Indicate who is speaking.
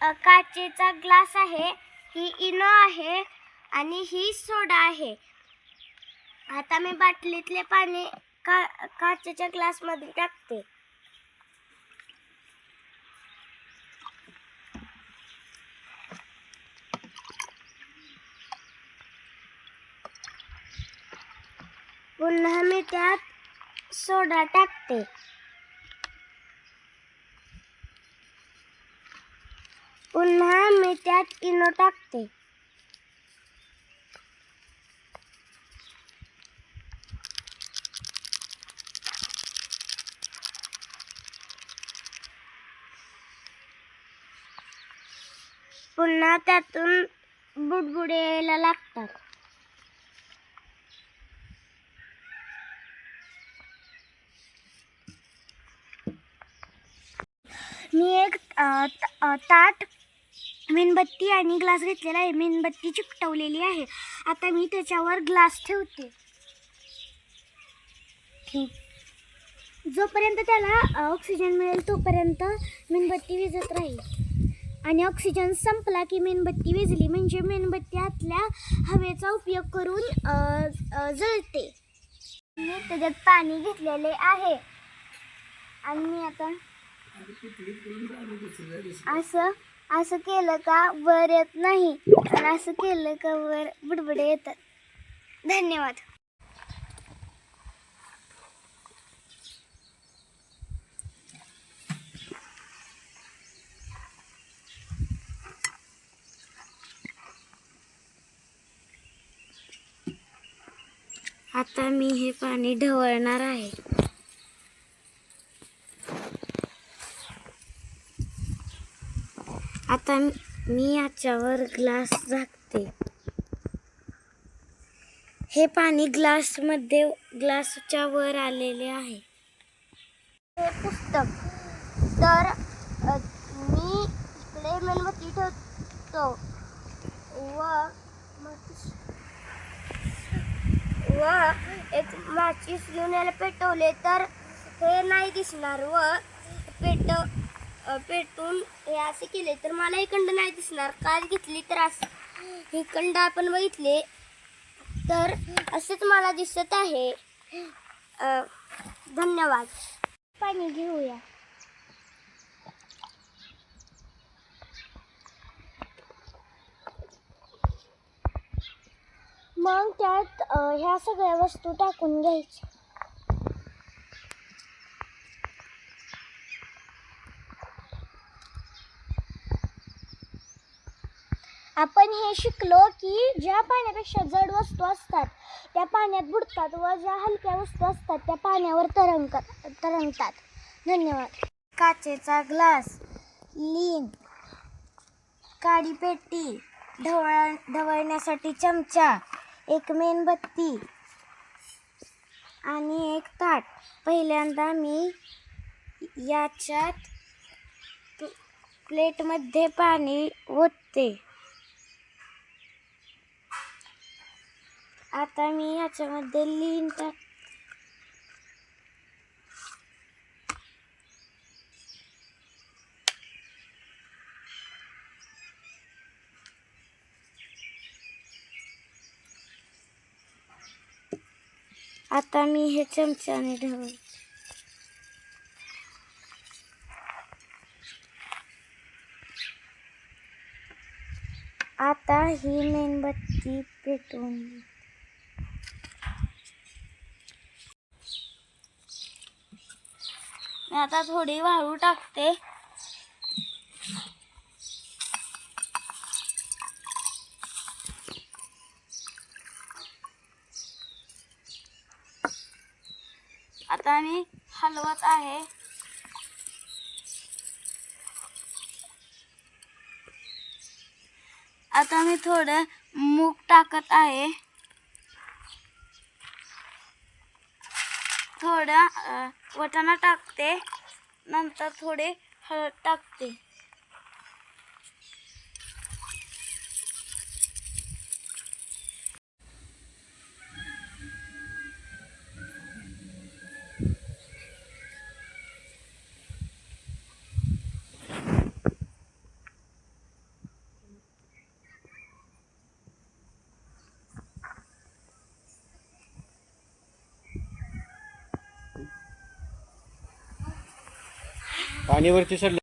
Speaker 1: काचेचा ग्लास आहे ही इनो आहे आणि ही सोडा आहे. आता मी बाटलीतले पाणी का काचेच्या ग्लासमध्ये टाकते. पुन्हा मी त्यात सोडा टाकते. मी त्यात इनो टाकते. पुन्हा त्यातून बुडबुडे यायला लागतात. मी एक ताट मेणबत्ती आणि ग्लास घेतलेला आहे. मेणबत्ती चिकटवलेली आहे. आता मी त्याच्यावर ग्लास ठेवते. ठेव. जोपर्यंत त्याला ऑक्सिजन मिळेल तोपर्यंत मेणबत्ती विजत राहील. आणि ऑक्सिजन संपला की मेणबत्ती विजली म्हणजे मेणबत्ती आतल्या हवेचा उपयोग करून जळते. मी त्याच्यात पाणी घेतलेले आहे. आणि मी आता असं असं केलं का वर येत नाही पण असं केलं का वर बुडबुडे येतात. धन्यवाद. आता मी हे पाणी ढवळणार आहे. आता मी याच्यावर ग्लास झाकते. हे पाणी ग्लासमध्ये ग्लासच्या वर आलेले आहे. हे पुस्तक. तर मी इकडे मेणबत्ती ठेवतो. व व एक माचीस घेऊन याला पेटवले. तर हे नाही दिसणार. व पेटून हे असे केले तर मला इकडं नाही दिसणार. काल घेतली तर असं इकडं आपण बघितले तर असेच मला दिसत आहे. धन्यवाद. पाणी घेऊया. मग त्यात ह्या सगळ्या वस्तू टाकून घ्यायच्या. आपण हे शिकलो की ज्या पाण्यापेक्षा जड वस्तू असतात त्या पाण्यात बुडतात व ज्या हलक्या वस्तू असतात त्या पाण्यावर तरंग तरंगतात. धन्यवाद. काचेचा ग्लास लीन काडी पेटी ढवळ ढवळण्यासाठी चमचा एक मेणबत्ती आणि एक ताट. पहिल्यांदा मी याच्यात प्लेटमध्ये पाणी ओतते. आता मी याच्यामध्ये लीन टाक आता मी हे चमच्याने ढवळ आता ही मेणबत्ती पेटवून मी आता थोडी वाळू टाकते. आता मी हलवत आहे. आता मी थोडं मूग टाकत आहे. थोडा वटाणा टाकते नंतर थोडे हळद टाकते.
Speaker 2: पाणीवरती सर